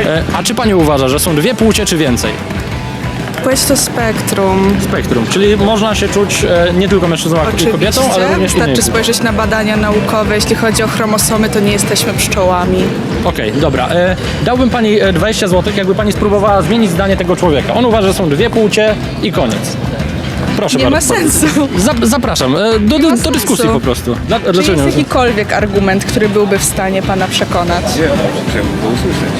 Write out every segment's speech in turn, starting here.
E, A czy pani uważa, że są dwie płcie czy więcej? Płeć to spektrum. Spektrum, czyli można się czuć e, nie tylko mężczyzną, i kobietą, ale również Wystarczy innymi. spojrzeć na badania naukowe. Jeśli chodzi o chromosomy, to nie jesteśmy pszczołami. Okej, dobra. E, dałbym pani e, 20 zł, jakby pani spróbowała zmienić zdanie tego człowieka. On uważa, że są dwie płcie i koniec. Proszę Nie ma bardzo. sensu. Za- zapraszam e, do, do, ma do dyskusji sensu. po prostu. Dla, Czy dlaczego jest nie? jakikolwiek argument, który byłby w stanie pana przekonać? Wiem, chciałbym to usłyszeć.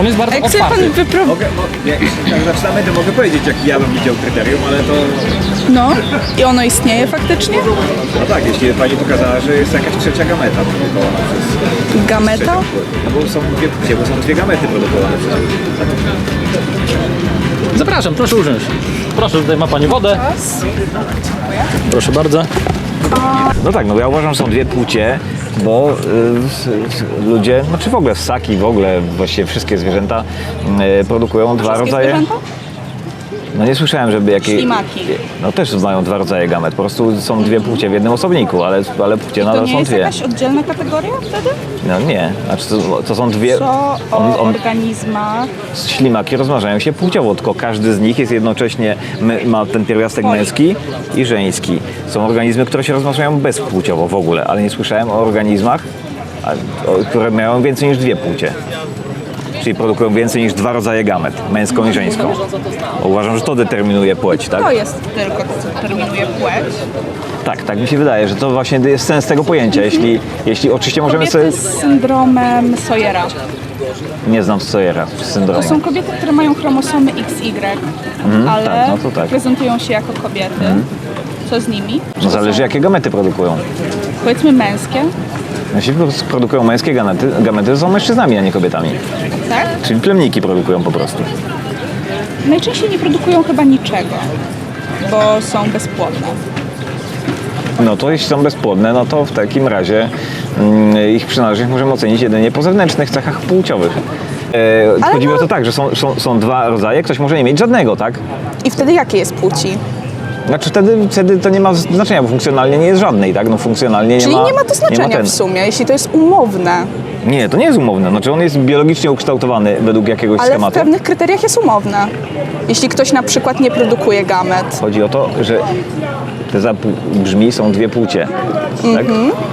On jest bardzo Jak sobie pan otwarty. wypro... Mogę, mo, jak, jak zaczynamy, to mogę powiedzieć, jaki ja bym widział kryterium, ale to, No i ono istnieje faktycznie? no tak, jeśli pani pokazała, że jest jakaś trzecia gameta produkowana przez... Gameta? No bo są dwie płcie, bo są dwie gamety produkowane przez... Zapraszam, proszę usiąść. Proszę, tutaj ma pani wodę. Proszę bardzo. No tak, no ja uważam, że są dwie płcie, bo y, ludzie, no czy w ogóle ssaki, w ogóle właściwie wszystkie zwierzęta y, produkują dwa rodzaje. zwierzęta? No nie słyszałem, żeby jakieś. Ślimaki. No też mają dwa rodzaje gamet. Po prostu są dwie płcie w jednym osobniku, ale, ale płcie To nadal nie są jest dwie. jakaś oddzielna kategoria wtedy? No nie, znaczy to, to są dwie. Co o On, on, organizmach? ślimaki rozmnażają się płciowo, tylko każdy z nich jest jednocześnie, my, ma ten pierwiastek męski i żeński. Są organizmy, które się rozmnażają bezpłciowo w ogóle, ale nie słyszałem o organizmach, a, o, które mają więcej niż dwie płcie. Czyli produkują więcej niż dwa rodzaje gamet, męską i żeńską. Uważam, że to determinuje płeć, tak? To jest tylko to, co determinuje płeć. Tak, tak mi się wydaje, że to właśnie jest sens tego pojęcia. Jeśli, jeśli oczywiście możemy sobie... Kobiety z syndromem Sawyera. Nie znam Sawyera z To syndromem. są kobiety, które mają chromosomy XY, ale tak, no to tak. prezentują się jako kobiety. Co z nimi? No zależy jakie gamety produkują. Powiedzmy męskie, Jeśli produkują męskie gamety, gamety są mężczyznami, a nie kobietami. tak? Czyli plemniki produkują po prostu. Najczęściej nie produkują chyba niczego, bo są bezpłodne. No to jeśli są bezpłodne, no to w takim razie mm, ich przynależność możemy ocenić jedynie po zewnętrznych cechach płciowych. E, chodzi mi o to tak, że są, są, są dwa rodzaje, ktoś może nie mieć żadnego, tak? I wtedy jakie jest płci? Znaczy wtedy, wtedy to nie ma znaczenia, bo funkcjonalnie nie jest żadnej, tak? No funkcjonalnie Czyli nie ma nie ma to znaczenia ten. w sumie, jeśli to jest umowne. Nie, to nie jest umowne. Znaczy on jest biologicznie ukształtowany według jakiegoś Ale w schematu. pewnych kryteriach jest umowne. Jeśli ktoś na przykład nie produkuje gamet. Chodzi o to, że te brzmi są dwie płcie. Tak?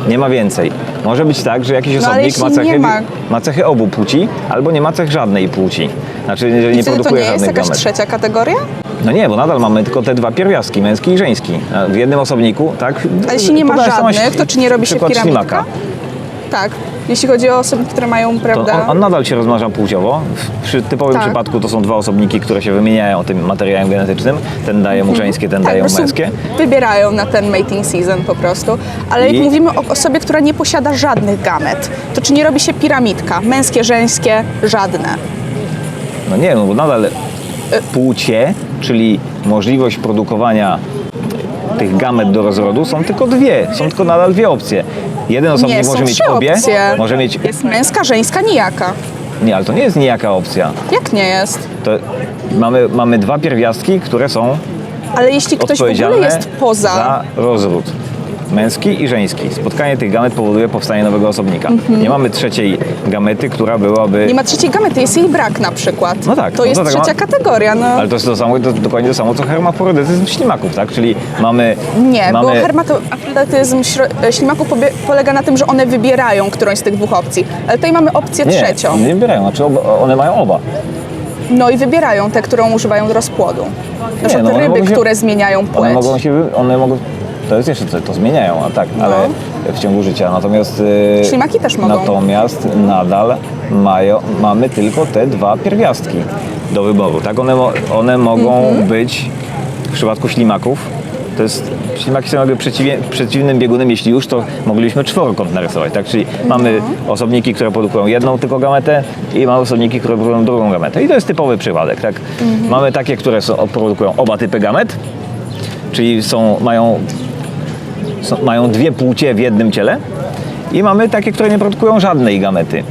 Nie ma więcej. Może być tak, że jakiś Mhm. No, ale osobnik ma cechy, ma- ma cechy obu płci, albo nie ma cech żadnej płci. Znaczy, jeżeli nie Wtedy to produkuje nie jest żadnych jakaś gamet. trzecia kategoria? No nie, bo nadal mamy tylko te dwa pierwiastki, męski i żeński. A W jednym osobniku, tak? A jeśli nie ma Podałeś sama żadnych, to czy nie robi się przykład piramidka? ślimaka. Tak. Jeśli chodzi o osoby, które mają, To prawda... on, on nadal się rozmnaża płciowo. W- Przy typowym Tak. przypadku to są dwa osobniki, które się wymieniają tym materiałem genetycznym. Ten daje mu żeńskie, ten tak, daje po mu prostu męskie. wybierają na ten mating season po prostu. Ale I- jak mówimy o osobie, która nie posiada żadnych gamet, to czy nie robi się piramidka? Męskie, żeńskie, żadne. No nie, no bo nadal płcie, czyli możliwość produkowania tych gamet do rozrodu są tylko dwie, są tylko nadal dwie opcje. Jeden osobnik nie, może mieć trzy obie, opcje. może mieć... Jest męska, żeńska, nijaka. Nie, ale to nie jest nijaka opcja. Jak nie jest? To mamy, mamy dwa pierwiastki, które są Ale jeśli ktoś w ogóle jest poza... za rozród. Męski i żeński. Spotkanie tych gamet powoduje powstanie nowego osobnika. Mhm. Nie mamy trzeciej gamety, która byłaby... Nie ma trzeciej gamety, jest jej brak na przykład. No tak, To no jest to tak ma- trzecia kategoria, no. Ale to jest to samo, to dokładnie to samo, co hermafrodytyzm ślimaków, tak? Czyli mamy... Nie, mamy... bo hermafrodytyzm e, ślimaków polega na tym, że one wybierają którąś z tych dwóch opcji. Ale tutaj mamy opcję Nie, trzecią. nie wybierają, znaczy one mają oba. No i wybierają tę, którą używają do rozpłodu. Na przykład no ryby, się- które zmieniają płeć. One mogą się, one mogą, to jest jeszcze coś, to zmieniają, a tak, ale w ciągu życia. Natomiast yy, Ślimaki też mogą. Natomiast nadal mają, mamy tylko te dwa pierwiastki do wyboru. Tak, one, mo- one mogą Mhm. być w przypadku ślimaków. To jest, ślimaki są jakby przeciwie, przeciwnym biegunem, jeśli już, to moglibyśmy czworokąt narysować, tak? Czyli mamy No. osobniki, które produkują jedną tylko gametę i mamy osobniki, które produkują drugą gametę. I to jest typowy przypadek, tak? Mhm. Mamy takie, które są, produkują oba typy gamet, czyli są, mają, mają dwie płcie w jednym ciele i mamy takie, które nie produkują żadnej gamety.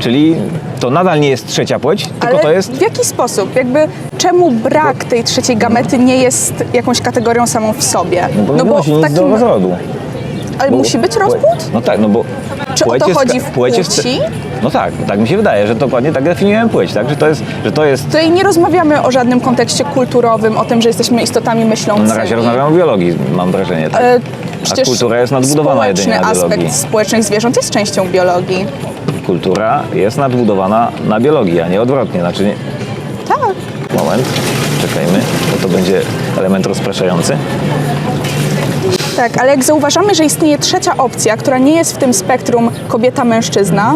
Czyli to nadal nie jest trzecia płeć, tylko Ale to jest w jaki sposób? Jakby czemu brak tej trzeciej gamety nie jest jakąś kategorią samą w sobie? No bo nie wnosi nic do rozrodu. Ale Bo- musi być rozpłód? No tak, no bo Czy o to jest- chodzi w płeć jest-? No tak, tak mi się wydaje, że dokładnie tak definiujemy płeć, tak? Że to jest, że to jest Tutaj nie rozmawiamy o żadnym kontekście kulturowym, o tym, że jesteśmy istotami myślącymi. na razie rozmawiamy o biologii, mam wrażenie. Tak? E, A Przecież kultura jest nadbudowana jedynie na biologii. aspekt społecznych zwierząt jest częścią biologii. Kultura jest nadbudowana na biologii, a nie odwrotnie. Znaczy nie... Tak. Moment, czekajmy, bo to będzie element rozpraszający. Tak, ale jak zauważamy, że istnieje trzecia opcja, która nie jest w tym spektrum kobieta-mężczyzna,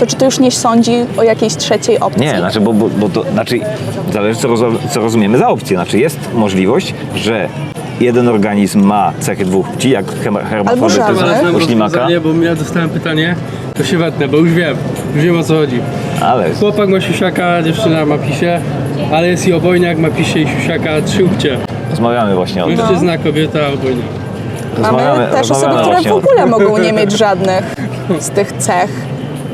to czy to już nie sądzi o jakiejś trzeciej opcji? Nie, znaczy, bo, bo, bo to znaczy, zależy co, roz, co rozumiemy za opcję. Znaczy jest możliwość, że jeden organizm ma cechy dwóch płci, jak Albo hermafrodytyzm u ślimaka, bo ja dostałem pytanie, to się wetnę, bo już wiem, już wiem o co chodzi. ale Chłopak ma siusiaka, dziewczyna ma pisie, ale jest i obojniak, ma pisie i siusiaka, trzy łupcie. rozmawiamy właśnie o tym. Mężczyzna, kobieta, obojniak. Mamy też osoby, rozmawiamy które w ogóle mogą nie mieć żadnych z tych cech.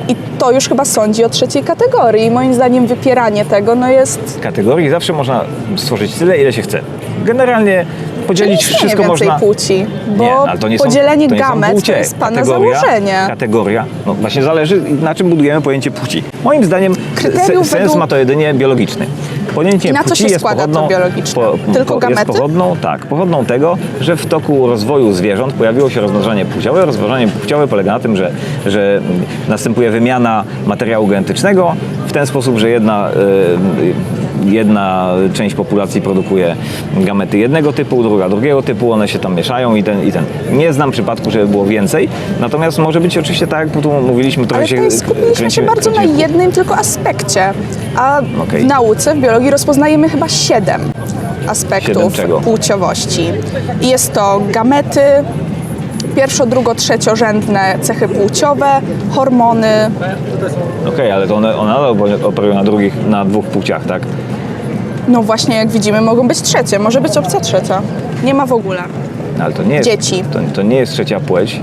I to już chyba sądzi o trzeciej kategorii. I moim zdaniem wypieranie tego no jest... Kategorii zawsze można stworzyć tyle, ile się chce. Generalnie podzielić wszystko więcej można. płci, bo Nie, ale to nie są- podzielenie to nie są gamet płcie. to jest pana Kategoria- założenie. Kategoria, no właśnie zależy na czym budujemy pojęcie płci. Moim zdaniem Kryterium se, sens według- ma to jedynie biologiczny. Pojęcie I na co się jest składa to pochodną, biologiczne? Tylko jest gamety? pochodną, tak, pochodną tego, że w toku rozwoju zwierząt pojawiło się rozmnażanie płciowe. Rozmnażanie płciowe polega na tym, że, że następuje wymiana materiału genetycznego w ten sposób, że jedna, y, jedna część populacji produkuje gamety jednego typu, druga drugiego typu, one się tam mieszają i ten, i ten. Nie znam przypadku, żeby było więcej, natomiast może być oczywiście tak, jak tu mówiliśmy, trochę Ale się skupiliśmy się bardzo na jednym tylko aspekcie, a Okej. w nauce, w biologii rozpoznajemy chyba siedem aspektów płciowości. I jest to gamety, pierwszo, drugo, trzeciorzędne cechy płciowe, hormony, Okej, ale to one, one nadal operują na, drugich, na dwóch płciach, tak? no właśnie jak widzimy mogą być trzecie, może być opcja trzecia. Nie ma w ogóle. Ale to nie jest, Dzieci. To, to nie jest trzecia płeć,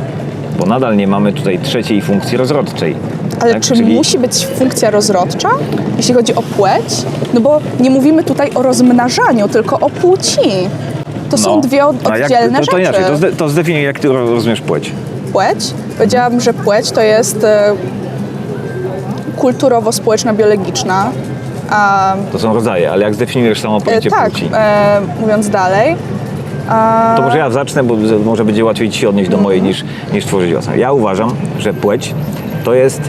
bo nadal nie mamy tutaj trzeciej funkcji rozrodczej. Ale tak? czy Czyli- musi być funkcja rozrodcza, jeśli chodzi o płeć? No bo nie mówimy tutaj o rozmnażaniu, tylko o płci. To są No. dwie od, A jak- oddzielne to, to rzeczy. inaczej, to, zde, to zdefiniuj, jak ty ro- rozumiesz płeć. Płeć? Powiedziałam, że płeć to jest e, kulturowo-społeczno-biologiczna. A, To są rodzaje, ale jak zdefiniujesz samo e, pojęcie tak, płci, e, mówiąc dalej. to może ja zacznę, bo z- może będzie łatwiej ci się odnieść do mojej niż, niż tworzyć własną. Ja uważam, że płeć to jest,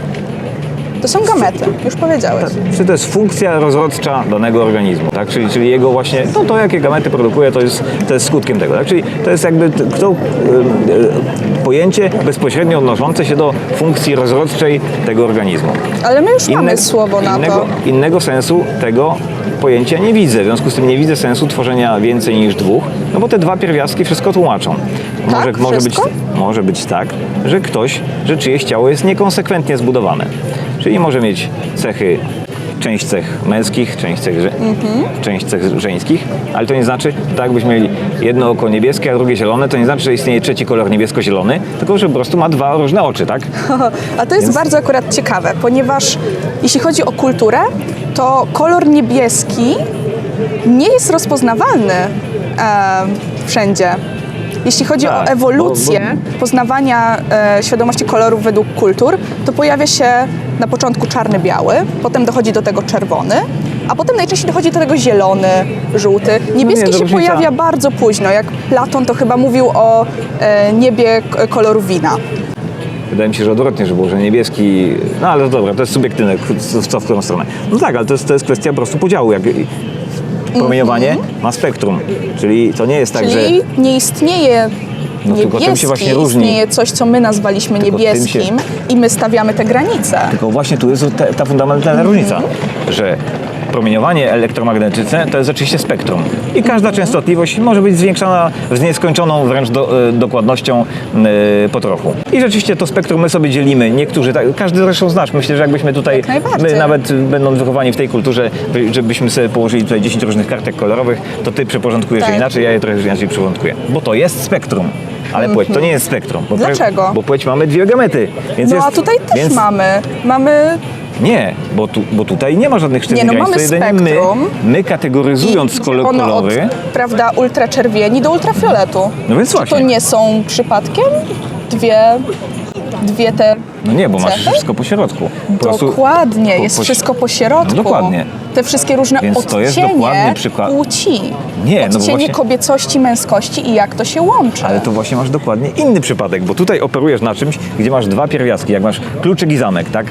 To są gamety, już powiedziałeś. że to jest funkcja rozrodcza danego organizmu, tak? Czyli, czyli jego właśnie, no to jakie gamety produkuje, to jest, to jest skutkiem tego, tak? Czyli to jest jakby to, y, y, pojęcie bezpośrednio odnoszące się do funkcji rozrodczej tego organizmu. Ale my już mamy Inne- słowo na innego, to. Innego sensu tego pojęcia nie widzę. W związku z tym nie widzę sensu tworzenia więcej niż dwóch, no bo te dwa pierwiastki wszystko tłumaczą. Może, może, być, może być tak, że ktoś, że czyjeś ciało jest niekonsekwentnie zbudowane. Czyli może mieć cechy, część cech męskich, część cech, że, Mhm. część cech żeńskich, ale to nie znaczy, tak jakbyśmy mieli jedno oko niebieskie, a drugie zielone, to nie znaczy, że istnieje trzeci kolor niebiesko-zielony, tylko że po prostu ma dwa różne oczy, tak? A to jest Więc- bardzo akurat ciekawe, ponieważ jeśli chodzi o kulturę, to kolor niebieski nie jest rozpoznawalny e, wszędzie. Jeśli chodzi Tak, o ewolucję poznawania e, świadomości kolorów według kultur, to pojawia się na początku czarny-biały, potem dochodzi do tego czerwony, a potem najczęściej dochodzi do tego zielony, żółty. Niebieski to się różnica. pojawia bardzo późno, jak Platon to chyba mówił o e, niebie koloru wina. Wydaje mi się, że odwrotnie, że było, że niebieski. No ale dobra, to jest subiektywne, co w którą stronę. No tak, ale to jest, to jest kwestia po prostu podziału. Jak promieniowanie ma spektrum, czyli to nie jest tak, że. Mhm. Czyli nie istnieje No, tylko tym się niebieski, właśnie różni. istnieje coś, co my nazwaliśmy Tylko niebieskim się- i my stawiamy te granice. Tylko właśnie tu jest ta, ta fundamentalna różnica, że promieniowanie elektromagnetyczne to jest oczywiście spektrum. I każda częstotliwość może być zwiększana z nieskończoną wręcz do, e, dokładnością e, po trochu. I rzeczywiście to spektrum my sobie dzielimy. Niektórzy, tak, każdy zresztą znasz. Myślę, że jakbyśmy tutaj, Jak najbardziej. my nawet będąc wychowani w tej kulturze, by- żebyśmy sobie położyli tutaj 10 różnych kartek kolorowych, to ty przeporządkujesz Tak. je inaczej, ja je trochę inaczej przeporządkuję. Bo to jest spektrum. Ale płeć to nie jest spektrum. Bo Dlaczego? Bo płeć mamy dwie gamety. Więc No jest, a tutaj też więc, mamy. Mamy nie, bo, tu, bo tutaj nie ma żadnych sztywnych Nie, no granic. mamy To jedynie my, spektrum. my kategoryzując idzie kolor, kolory, od, prawda, ultraczerwieni do ultrafioletu. No więc Czy właśnie. to nie są przypadkiem dwie dwie te No nie, bo masz cechy? wszystko po środku. Po Dokładnie, po- jest po- wszystko po środku. No dokładnie. Te wszystkie różne Więc odcienie to jest dokładny przykład- płci. Nie, no bo odcienie właśnie- kobiecości, męskości i jak to się łączy. Ale to właśnie masz dokładnie inny przypadek, bo tutaj operujesz na czymś, gdzie masz dwa pierwiastki, jak masz kluczyk i zamek, tak?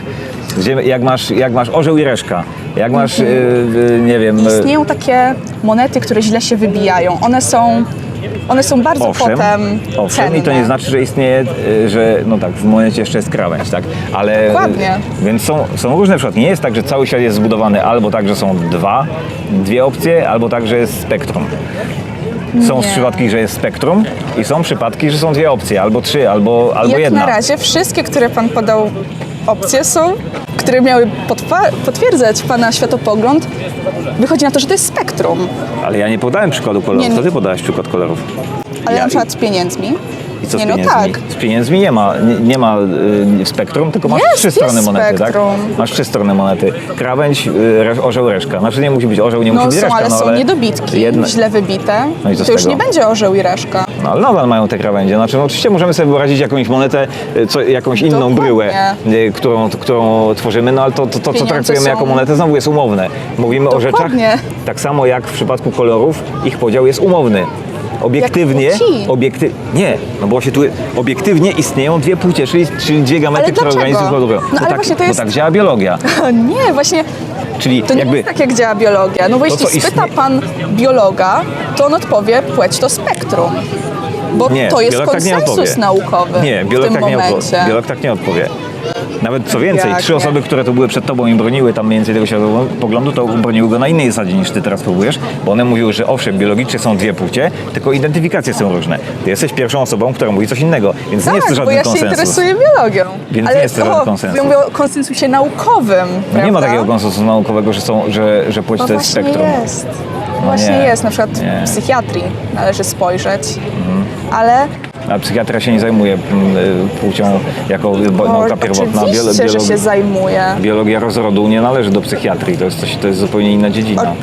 Gdzie, jak, masz, jak masz orzeł i reszka, jak masz, Mhm. yy, yy, nie wiem... yy, Istnieją takie monety, które źle się wybijają. One są, one są bardzo Owszem, potem owszem cenne. i to nie znaczy, że istnieje, że no tak, w momencie jeszcze jest krawędź, tak? Ale Dokładnie. więc są, są różne przypadki. Nie jest tak, że cały świat jest zbudowany albo tak, że są dwa, dwie opcje, albo tak, że jest spektrum. Są Nie. przypadki, że jest spektrum i są przypadki, że są dwie opcje, albo trzy, albo, albo Jak jedna. na razie wszystkie, które pan podał opcje są, które miały potwierdzać pana światopogląd, wychodzi na to, że to jest spektrum. Ale ja nie podałem przykładu kolorów, Nie, nie. to ty podałeś przykład kolorów. Ale Ja- na przykład z pieniędzmi. I co z nie, no pieniędzmi? tak. Z pieniędzmi nie ma, nie, nie ma y, spektrum, tylko masz Jest, trzy jest strony monety, spektrum. tak? Masz trzy strony monety. Krawędź, y, orzeł, reszka. Znaczy nie musi być orzeł, nie No musi być są, reszka, ale no, są niedobitki, Jedna, źle wybite. No i co z to już tego? nie będzie orzeł i reszka. no ale nadal mają te krawędzie. Znaczy no, oczywiście możemy sobie wyobrazić jakąś monetę, y, co, jakąś inną Dokładnie. bryłę, y, którą, którą tworzymy, no ale to, to, to co Pieniądze traktujemy są- jako monetę znowu jest umowne. Mówimy o rzeczach, tak samo jak w przypadku kolorów, ich podział jest umowny. Obiektywnie, płci. obiekty... nie, no bo się tu obiektywnie istnieją dwie płcie, czyli, czyli dwie gamety, które dlaczego? organizmy produkują. No bo, ale tak, właśnie to bo jest- tak działa biologia. nie, właśnie Czyli to nie jakby jest tak, jak działa biologia. No bo jeśli co istnie- spyta pan biologa, to on odpowie, płeć to spektrum. Bo nie, to jest tak nie konsensus odpowie. naukowy Nie, w biolog tym tak nie momencie. odpowie. Biolog tak nie odpowie. Nawet co więcej, Jak trzy nie? osoby, które tu były przed tobą i broniły tam mniej więcej tego światopoglądu, to broniły go na innej zasadzie niż ty teraz próbujesz, bo one mówiły, że owszem, biologicznie są dwie płcie, tylko identyfikacje są różne. Ty jesteś pierwszą osobą, która mówi coś innego, więc nie jest to Tak, bo żaden ja się konsensus. interesuję biologią. Więc Ale nie jest to żaden konsensus. Ja mówię o konsensusie naukowym. No nie ma takiego konsensusu naukowego, że, są, że, że płeć No to jest właśnie spektrum. jest. Właśnie nie, jest. Na przykład nie. Mhm. w psychiatrii należy spojrzeć. Ale A psychiatria się nie zajmuje mm, y, płcią jako bo- o, nauka pierwotna. oczywiście, że się zajmuje. biologia rozrodu nie należy do psychiatrii, to jest, coś, to jest zupełnie inna dziedzina.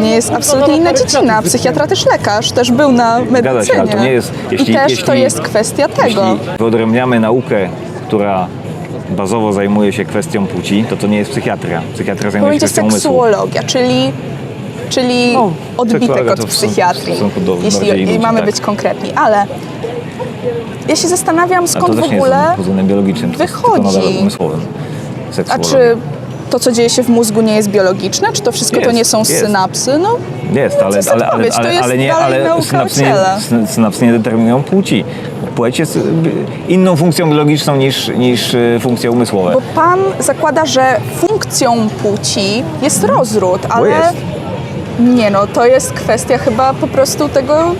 Nie jest absolutnie inna dziedzina. Psychiatra też lekarz, też był na medycynie. Się, ale to nie jest- jeśli- I też jeśli- to jest kwestia tego. Jeśli wyodrębniamy naukę, która bazowo zajmuje się kwestią płci, to to nie jest psychiatria. Psychiatria zajmuje się kwestią umysłu. seksuologia, czyli, czyli No, odbitek od psychiatrii, w stosunku do jeśli mamy tak. być konkretni. Ale ja się zastanawiam, to skąd w ogóle... jest to wychodzi. umysłowym. A czy to, co dzieje się w mózgu, nie jest biologiczne? Czy to wszystko to Jest, nie są jest. synapsy? No, Jest, ale, ale, ale, to ale, jest ale nie, ale synapsy nie, synapsy nie determinują płci. Płeć jest y, inną funkcją biologiczną niż, niż y, funkcje umysłowe. bo pan zakłada, że funkcją płci jest rozród, ale nie no, to jest kwestia chyba po prostu tego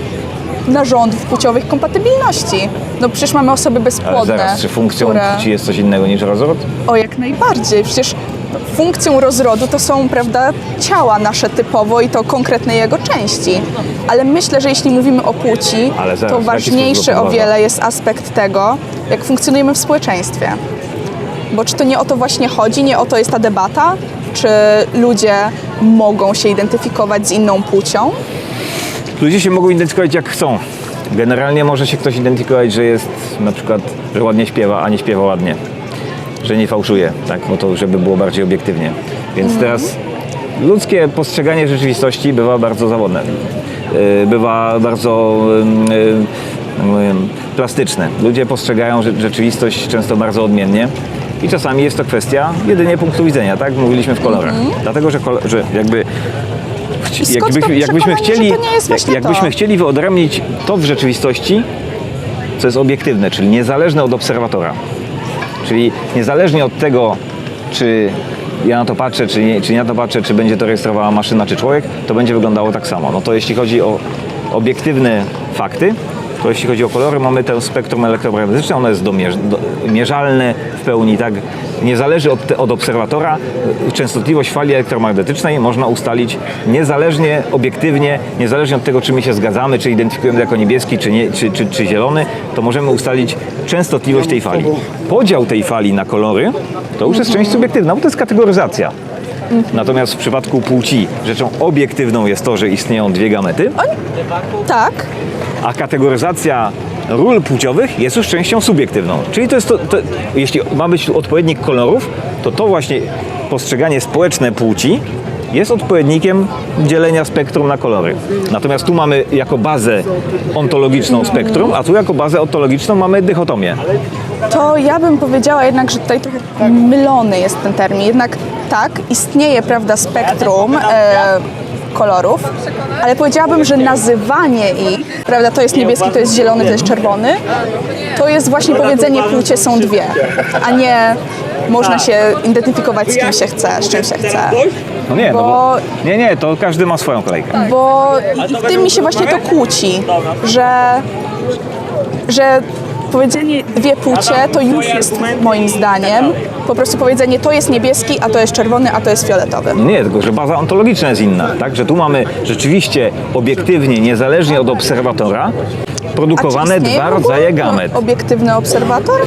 narządów płciowych kompatybilności. No przecież mamy osoby bezpłodne, Ale zaraz, czy funkcją które... płci jest coś innego niż rozrod? O, jak najbardziej. Przecież funkcją rozrodu to są, prawda, ciała nasze typowo i to konkretne jego części. Ale myślę, że jeśli mówimy o płci, zaraz, to ważniejszy o wiele jest aspekt tego, jak funkcjonujemy w społeczeństwie. Bo czy to nie o to właśnie chodzi, nie o to jest ta debata? Czy ludzie mogą się identyfikować z inną płcią? Ludzie się mogą identyfikować jak chcą. Generalnie może się ktoś identyfikować, że jest na przykład, że ładnie śpiewa, a nie śpiewa ładnie. Że nie fałszuje, tak, no to żeby było bardziej obiektywnie. Więc teraz ludzkie postrzeganie rzeczywistości bywa bardzo zawodne. Yy, Bywa bardzo yy, ym, plastyczne. Ludzie postrzegają rze- rzeczywistość często bardzo odmiennie. I czasami jest to kwestia jedynie punktu widzenia, tak? Mówiliśmy w kolorach. Dlatego, że, kol- że jakby skąd to jakbyśmy, jakbyśmy przekonanie, chcieli, że to nie jest jak, właśnie jakbyśmy to? chcieli wyodrębnić to w rzeczywistości, co jest obiektywne, czyli niezależne od obserwatora. Czyli niezależnie od tego, czy ja na to patrzę, czy nie, czy nie na to patrzę, czy będzie to rejestrowała maszyna, czy człowiek, to będzie wyglądało tak samo. No to jeśli chodzi o obiektywne fakty, to jeśli chodzi o kolory, mamy to spektrum elektromagnetyczne, ono jest mierzalne w pełni, tak? Nie zależy od, od obserwatora. Częstotliwość fali elektromagnetycznej można ustalić niezależnie, obiektywnie, niezależnie od tego, czy my się zgadzamy, czy identyfikujemy jako niebieski, czy, nie, czy, czy, czy zielony, to możemy ustalić częstotliwość tej fali. Podział tej fali na kolory to już jest część subiektywna, bo to jest kategoryzacja. Natomiast w przypadku płci rzeczą obiektywną jest to, że istnieją dwie gamety, Tak, a kategoryzacja ról płciowych jest już częścią subiektywną. Czyli to jest to, to jeśli ma być odpowiednik kolorów, to to właśnie postrzeganie społeczne płci jest odpowiednikiem dzielenia spektrum na kolory. Natomiast tu mamy jako bazę ontologiczną spektrum, a tu jako bazę ontologiczną mamy dychotomię. To ja bym powiedziała jednak, że tutaj trochę mylony jest ten termin. Jednak tak, istnieje, prawda, spektrum e, kolorów, ale powiedziałabym, że nazywanie ich, prawda, to jest niebieski, to jest zielony, to jest czerwony, to jest właśnie powiedzenie płcie są dwie, a nie można się identyfikować z kim się chce, z czym się chce. No nie, no Bo- bo, nie, nie, to każdy ma swoją kolejkę. Bo w tym mi się właśnie to kłóci, że, że powiedzenie dwie płcie to już jest moim zdaniem po prostu powiedzenie to jest niebieski, a to jest czerwony, a to jest fioletowy. Nie, tylko że baza ontologiczna jest inna, tak? Że tu mamy rzeczywiście obiektywnie, niezależnie od obserwatora, produkowane dwa rodzaje gamet. Obiektywny obserwator?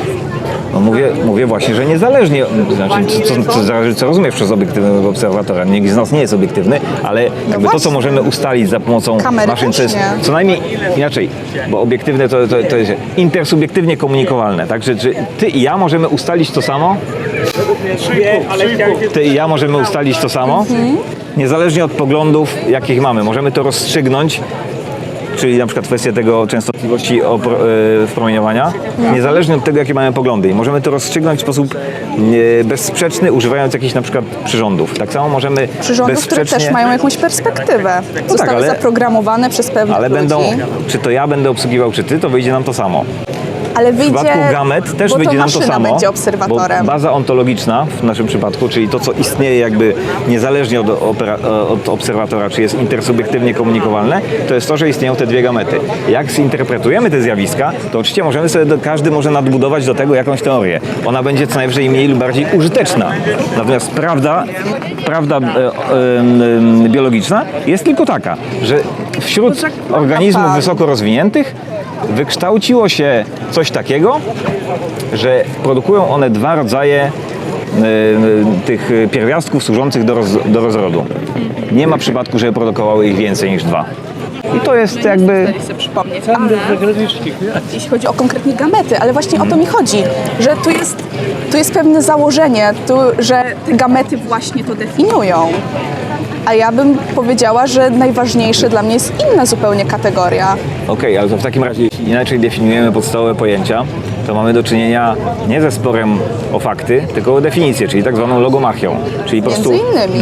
No mówię, mówię właśnie, że niezależnie, znaczy co, co, co, zależy co rozumiesz przez obiektywnego obserwatora. Nikt z nas nie jest obiektywny, ale jakby to, co możemy ustalić za pomocą Kamery maszyn, to jest co najmniej inaczej, bo obiektywne to, to, to jest intersubiektywnie komunikowalne, tak? Że, że ty i ja możemy ustalić to samo, ty i ja możemy ustalić to samo, niezależnie od poglądów, jakich mamy. Możemy to rozstrzygnąć czyli na przykład kwestia tego częstotliwości e, wpromieniowania, niezależnie od tego, jakie mamy poglądy. I możemy to rozstrzygnąć w sposób e, bezsprzeczny, używając jakichś na przykład przyrządów. Tak samo możemy Przyrządów, które bezsprzecznie... też mają jakąś perspektywę. Zostały ale- zaprogramowane przez pewnych Ale ludzi. będą, czy to ja będę obsługiwał, czy ty, to wyjdzie nam to samo. Ale W wyjdzie, przypadku gamet też wyjdzie to nam to samo. będzie Bo obserwatorem. baza ontologiczna w naszym przypadku, czyli to, co istnieje jakby niezależnie od, od obserwatora, czy jest intersubiektywnie komunikowalne, to jest to, że istnieją te dwie gamety. Jak zinterpretujemy te zjawiska, to oczywiście możemy sobie, do, każdy może nadbudować do tego jakąś teorię. Ona będzie co najwyżej mniej lub bardziej użyteczna. Natomiast prawda, prawda e, e, biologiczna jest tylko taka, że wśród organizmów wysoko rozwiniętych wykształciło się coś takiego, że produkują one dwa rodzaje e, tych pierwiastków służących do, roz, do rozrodu. Nie ma przypadku, żeby produkowały ich więcej niż dwa. I to jest jakby... sobie przypomnieć. Ale jeśli chodzi o konkretnie gamety, ale właśnie o to mi chodzi, że tu jest, tu jest pewne założenie, tu, że te gamety właśnie to definiują. A ja bym powiedziała, że najważniejsze dla mnie jest inna zupełnie kategoria. Okej, ale to w takim razie, jeśli inaczej definiujemy podstawowe pojęcia, to mamy do czynienia nie ze sporem o fakty, tylko o definicję, czyli tak zwaną logomachią. Czyli po prostu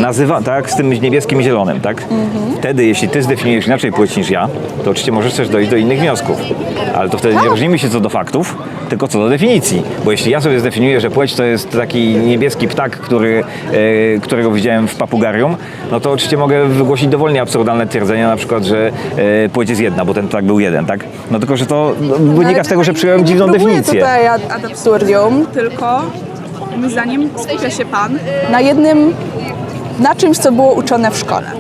nazywa, tak, z tym niebieskim i zielonym, tak? Wtedy, jeśli ty zdefiniujesz inaczej płeć niż ja, to oczywiście możesz też dojść do innych wniosków. Ale to wtedy nie różnimy się co do faktów, tylko co do definicji. Bo jeśli ja sobie zdefiniuję, że płeć to jest taki niebieski ptak, który, e, którego widziałem w papugarium, no to oczywiście mogę wygłosić dowolnie absurdalne twierdzenia, na przykład, że e, płeć jest jedna, bo ten ptak był jeden, tak? No tylko, że to no, wynika z tego, że przyjąłem dziwną definicję. Tutaj ad, absurdium, tylko moim zdaniem skupia się Pan na jednym, na czymś, co było uczone w szkole.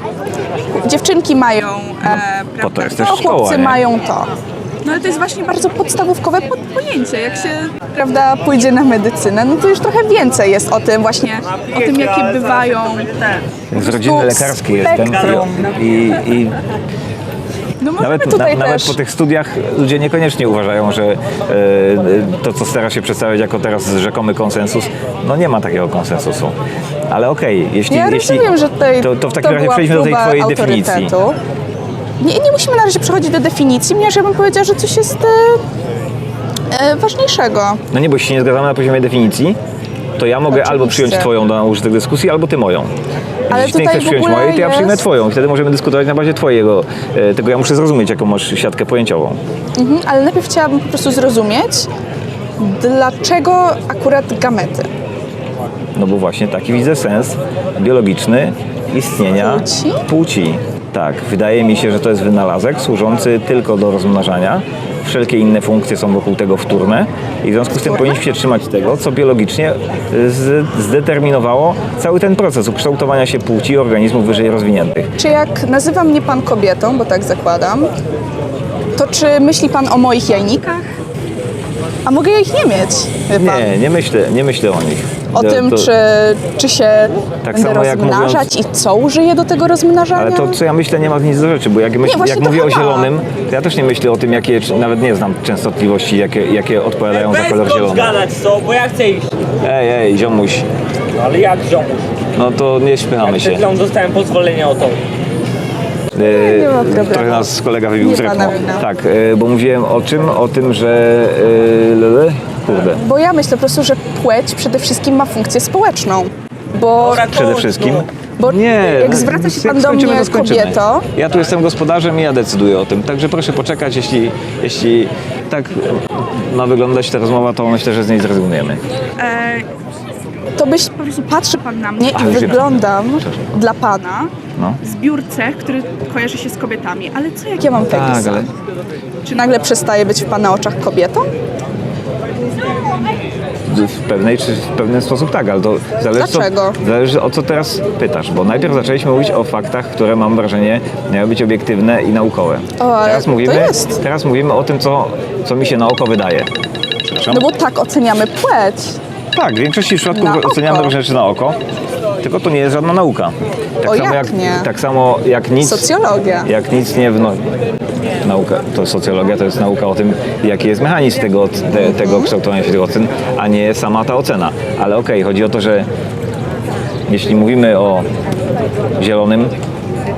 Dziewczynki mają, e, prawda, to jest też to, szkoła, chłopcy nie? mają to. No ale to jest właśnie bardzo podstawówkowe pod- pojęcie. Jak się prawda, pójdzie na medycynę, no to już trochę więcej jest o tym właśnie, o tym jakie bywają Z rodziny lekarskiej jestem i, i No Nawet, na, nawet po tych studiach ludzie niekoniecznie uważają, że e, to, co stara się przedstawiać jako teraz rzekomy konsensus, no nie ma takiego konsensusu. Ale okej, jeśli, Ja jeśli rozumiem, że tutaj to, to w takim razie przejdźmy do tej twojej definicji. Nie, nie musimy na razie przechodzić do definicji, ponieważ ja bym powiedziała, że coś jest e, e, ważniejszego. No nie, bo jeśli nie zgadzamy na poziomie definicji, to ja mogę albo Oczywiście. przyjąć twoją do użytek dyskusji, albo ty moją. Ale jeśli ty nie chcesz przyjąć mojej, to ja przyjmę jest- twoją. I wtedy możemy dyskutować na bazie twojego. E, Tylko ja muszę zrozumieć, jaką masz siatkę pojęciową. Mhm, ale najpierw chciałabym po prostu zrozumieć, dlaczego akurat gamety. No bo właśnie taki widzę sens biologiczny istnienia Płci? płci. Tak, wydaje mi się, że to jest wynalazek służący tylko do rozmnażania. Wszelkie inne funkcje są wokół tego wtórne i w związku z tym powinniśmy się trzymać tego, co biologicznie zdeterminowało cały ten proces ukształtowania się płci organizmów wyżej rozwiniętych. Czy jak nazywa mnie pan kobietą, bo tak zakładam, to czy myśli pan o moich jajnikach? A mogę ja ich nie mieć? Nie, nie myślę, nie myślę o nich. O tym, to- czy, czy się Tak będę samo jak rozmnażać mówiąc- i co użyję do tego rozmnażania. Ale to, co ja myślę, nie ma nic do rzeczy, bo jak, myśl, właśnie jak mówię o zielonym, to ja też nie myślę o tym, jakie, nawet nie znam częstotliwości, jakie, jakie odpowiadają za kolor zielony. zgadać co, bo ja chcę iść. Ej, ej, ziomuś, No ale jak ziomuś? no to nie śpiechamy Przed się. chwilą dostałem pozwolenie o to. E, nie ma problemu. Trochę nas kolega wybił Nie z. Tak, e, bo mówiłem o czym? O tym, że... e? Kurde. Bo ja myślę po prostu, że płeć przede wszystkim ma funkcję społeczną. Bo, Przede wszystkim. no. bo Nie, jak no, zwraca się jak pan do skończymy, mnie to skończymy. kobieto, Ja tu jestem gospodarzem i ja decyduję o tym. Także proszę poczekać, jeśli, jeśli tak ma wyglądać ta rozmowa, to myślę, że z niej zrezygnujemy. to byś po prostu patrzy pan na mnie i już wiem. wyglądam dla pana No. zbiór cech, który kojarzy się z kobietami. Ale co jak ja mam Tak, pegisa? ale Czy nagle przestaje być w pana oczach kobietą? W pewnej czy w pewien sposób tak, ale to zależy, Dlaczego? Co, zależy o co teraz pytasz, bo najpierw zaczęliśmy mówić o faktach, które mam wrażenie miały być obiektywne i naukowe. O, ale teraz to mówimy, jest. teraz mówimy o tym, co, co mi się na oko wydaje. Przepraszam? No bo tak oceniamy płeć. Tak, w większości przypadków Na oko. oceniamy różne rzeczy na oko, tylko to nie jest żadna nauka. Tak O, samo jak nie? Tak samo jak nic, Socjologia. jak nic nie wno... Nauka, to socjologia to jest nauka o tym, jaki jest mechanizm tego, te, tego kształtowania się tych ocen, a nie sama ta ocena. Ale okej, chodzi o to, że jeśli mówimy o zielonym,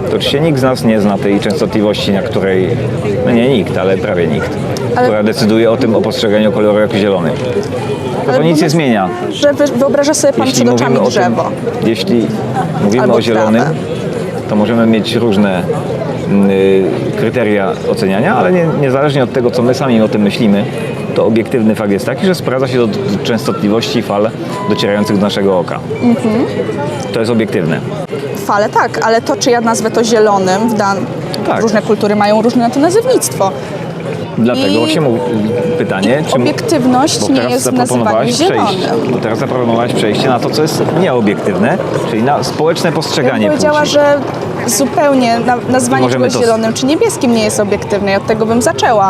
to oczywiście nikt z nas nie zna tej częstotliwości, na której, no nie nikt, ale prawie nikt, Ale- która decyduje o tym, o postrzeganiu koloru jako zielony. To, to nic nie zmienia. Że wy- wyobraża sobie pan przed oczami drzewo. Tym, jeśli mówimy Albo o zielonym, trawę. to możemy mieć różne mm, y, kryteria oceniania, ale nie, niezależnie od tego, co my sami o tym myślimy, to obiektywny fakt jest taki, że sprawdza się do, do częstotliwości fal docierających do naszego oka. Mhm. To jest obiektywne. Fale tak, ale to czy ja nazwę to zielonym, w dan... Tak. różne kultury mają różne na to nazewnictwo. Dlatego I- właśnie mówi, pytanie, i obiektywność bo nie teraz jest zielonym. bo teraz zaproponowałaś przejście na to, co jest nieobiektywne, czyli na społeczne Ja postrzeganie bym powiedziała, płci. że zupełnie na, nazwanie czegoś to- zielonym czy niebieskim nie jest obiektywne i od tego bym zaczęła.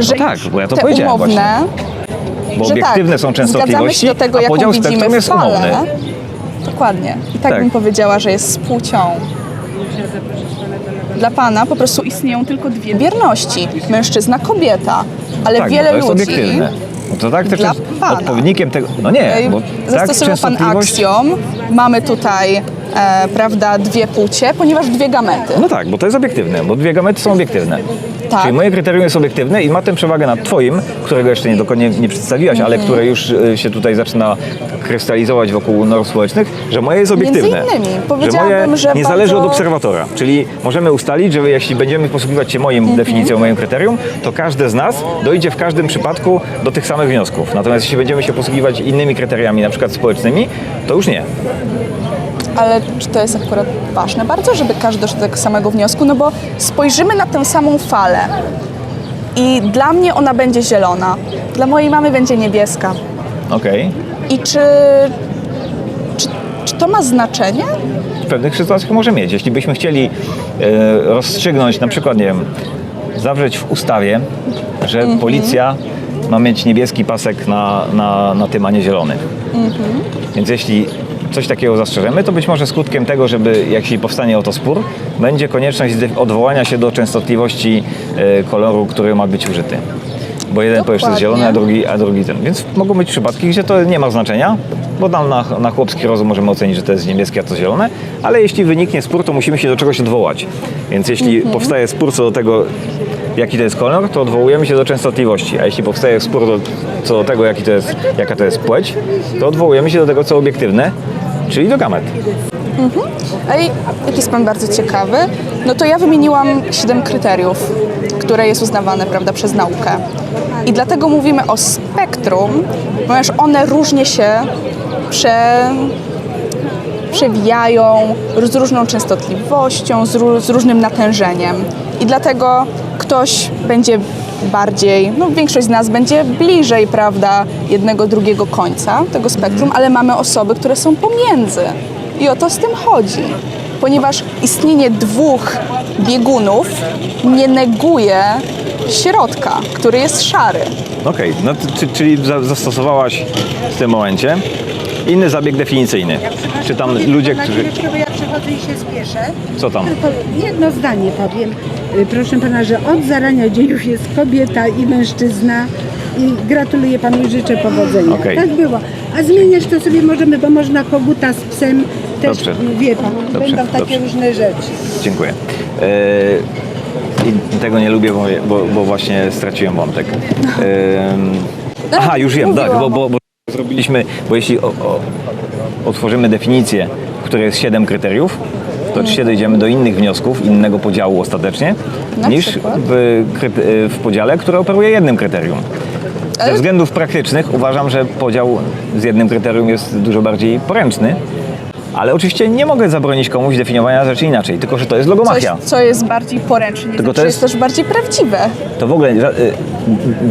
Że tak, bo ja to powiedziałem umowne, Bo że obiektywne tak, są Zgadzamy częstotliwości, się do tego, a podział spektrum jest umowny. Dokładnie. I tak, Tak. bym powiedziała, że jest z płcią. Dla Pana po prostu istnieją tylko dwie bierności. Mężczyzna, kobieta. Ale tak, wiele bo to jest ludzi... obiektywne. No to tak też jest pana. odpowiednikiem tego. No nie, bo tak Zastosował pan częstotliwość. aksjom. Mamy tutaj, e, prawda, dwie płcie, ponieważ dwie gamety. No tak, bo to jest obiektywne, bo dwie gamety są obiektywne. Tak. Czyli moje kryterium jest obiektywne i ma tę przewagę nad twoim, którego jeszcze nie dokładnie nie przedstawiłaś, ale Mhm. które już y, się tutaj zaczyna krystalizować wokół norm społecznych, że moje jest obiektywne. innymi. że Powiedziałabym, moje że nie zależy bardzo- od obserwatora. Czyli możemy ustalić, że jeśli będziemy posługiwać się moim Mhm. definicją, moim kryterium, to każdy z nas dojdzie w każdym przypadku do tych samych wniosków. Natomiast jeśli będziemy się posługiwać innymi kryteriami, na przykład społecznymi, to już nie. Ale czy to jest akurat ważne bardzo, żeby każdy doszedł do tego samego wniosku? No bo spojrzymy na tę samą falę i dla mnie ona będzie zielona, dla mojej mamy będzie niebieska. Okej. I czy, czy, czy to ma znaczenie? w pewnych sytuacjach może mieć. Jeśli byśmy chcieli e, rozstrzygnąć, na przykład, nie wiem, zawrzeć w ustawie, że policja ma mieć niebieski pasek na, na, na tym, a nie zielony. Więc jeśli coś takiego zastrzeżemy, to być może skutkiem tego, żeby, jeśli powstanie o to spór, będzie konieczność odwołania się do częstotliwości e, koloru, który ma być użyty. Bo jeden powie, że to jest zielony, a drugi, a drugi ten. Więc mogą być przypadki, gdzie to nie ma znaczenia, bo tam na, na chłopski rozum możemy ocenić, że to jest niebieskie, a to zielone, ale jeśli wyniknie spór, to musimy się do czegoś odwołać. Więc jeśli Mhm. powstaje spór co do tego, jaki to jest kolor, to odwołujemy się do częstotliwości, a jeśli powstaje spór do, co do tego, jaki to jest, jaka to jest płeć, to odwołujemy się do tego, co obiektywne, czyli do gamet. Ej, jak jest Pan bardzo ciekawy, no to ja wymieniłam siedem kryteriów, które jest uznawane prawda, przez naukę. I dlatego mówimy o spektrum, ponieważ one różnie się prze, przewijają z różną częstotliwością, z, ró- z różnym natężeniem. I dlatego ktoś będzie bardziej, no większość z nas będzie bliżej, prawda, jednego, drugiego końca tego spektrum, ale mamy osoby, które są pomiędzy. I o to z tym chodzi. Ponieważ istnienie dwóch biegunów nie neguje środka, który jest szary. Okej, no czyli za, zastosowałaś w tym momencie Inny zabieg definicyjny. Czy tam ludzie, którzy... ja przychodzę i się spieszę. Co tam? Tylko jedno zdanie powiem. Y, Proszę pana, że od zarania dziejów jest kobieta i mężczyzna. I gratuluję panu i życzę powodzenia. Okej. Tak było. A zmieniać to sobie możemy, bo można koguta z psem też, Dobrze. no, wie pan, Dobrze, będą takie dobrze. różne rzeczy. Dziękuję. E, I tego nie lubię, bo, bo, bo właśnie straciłem wątek. Em, aha, już wiem, tak, bo, bo, bo zrobiliśmy, bo jeśli o, o, otworzymy definicję, w której jest 7 kryteriów, to oczywiście dojdziemy do innych wniosków, innego podziału ostatecznie, Na niż przykład? w, kryty- w podziale, który operuje jednym kryterium. Ze Ale- względów praktycznych uważam, że podział z jednym kryterium jest dużo bardziej poręczny, ale oczywiście nie mogę zabronić komuś definiowania rzeczy inaczej, tylko że to jest Coś, logomachia. co jest bardziej poręczne, Tylko to to jest... jest- też bardziej prawdziwe. To w ogóle ża- y,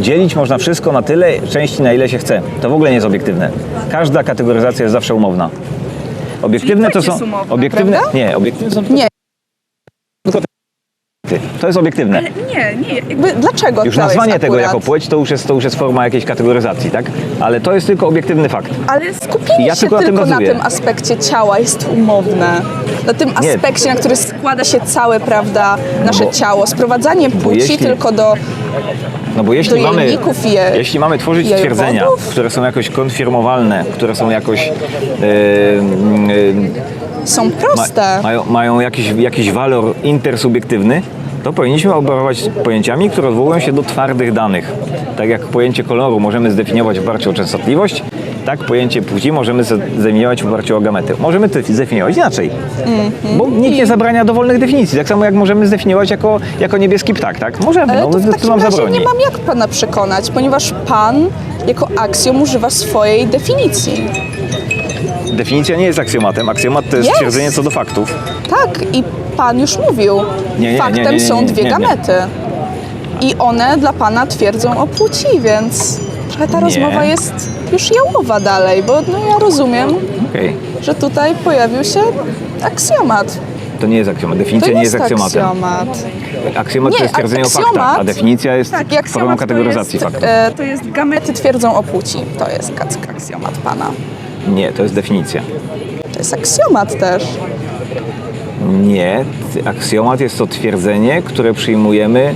dzielić można wszystko na tyle części, na ile się chce. To w ogóle nie jest obiektywne. Każda kategoryzacja jest zawsze umowna. Obiektywne to są. jest umowna, obiektywne, prawda? nie, obiektywne są Nie. To jest obiektywne. nie, nie. Jakby dlaczego Już nazwanie tego akurat? jako płeć to już, jest, to już jest forma jakiejś kategoryzacji, tak? Ale to jest tylko obiektywny fakt. Ale skupienie Ja się tylko na tym na tym aspekcie ciała jest umowne. Na tym aspekcie, na który składa się całe, prawda, nasze Bo- ciało. Sprowadzanie płci jeśli- tylko do... No bo jeśli mamy, je- jeśli mamy tworzyć jajowodów? stwierdzenia, które są jakoś konfirmowalne, które są jakoś e, e, Są ma, proste. mają, mają jakiś, jakiś walor intersubiektywny, to powinniśmy operować pojęciami, które odwołują się do twardych danych. Tak jak pojęcie koloru możemy zdefiniować w oparciu o częstotliwość, tak pojęcie płci możemy zdefiniować w oparciu o gametę. Możemy to zdefiniować inaczej, bo nikt nie zabrania dowolnych definicji. Tak samo jak możemy zdefiniować jako, jako niebieski ptak, tak? Możemy, Ale no, to w takim nam razie nie mam jak pana przekonać, ponieważ pan jako aksjom używa swojej definicji. Definicja nie jest aksjomatem. Aksjomat to jest, Jest. stwierdzenie co do faktów. Tak, i pan już mówił. Nie, nie, Faktem nie, są dwie gamety. I one dla pana twierdzą o płci, więc trochę ta rozmowa jest już jałowa dalej, bo no ja rozumiem, Okej. że tutaj pojawił się aksjomat. To nie jest aksjomat. To Definicja nie jest aksjomatem. aksjomat. Aksjomat Nie, to jest stwierdzenie o faktach, a aksjomat- definicja jest Tak, formą aksjomat kategoryzacji to jest, faktów. e, to jest gamety twierdzą o płci. To jest ak- aksjomat pana. Nie, to jest definicja. To jest aksjomat też. Nie, aksjomat jest to twierdzenie, które przyjmujemy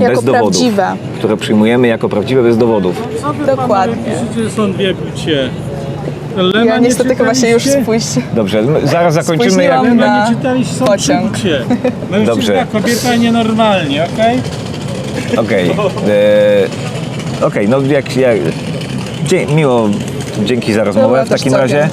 Jako bez dowodów. prawdziwe. Które przyjmujemy jako prawdziwe bez dowodów. Dokładnie. Że są dwie płcie. Ja niestety chyba się już spójrz. Dobrze, m- zaraz zakończymy. Jak... Spóźniłam na nie czytaliście, są pociąg. trzy płcie. Mężczyzna, Dobrze. kobieta nienormalnie, okej? Okej. e, Okej, no jak, jak... Dzie- miło, dzięki za rozmowę w też takim całkiem. razie.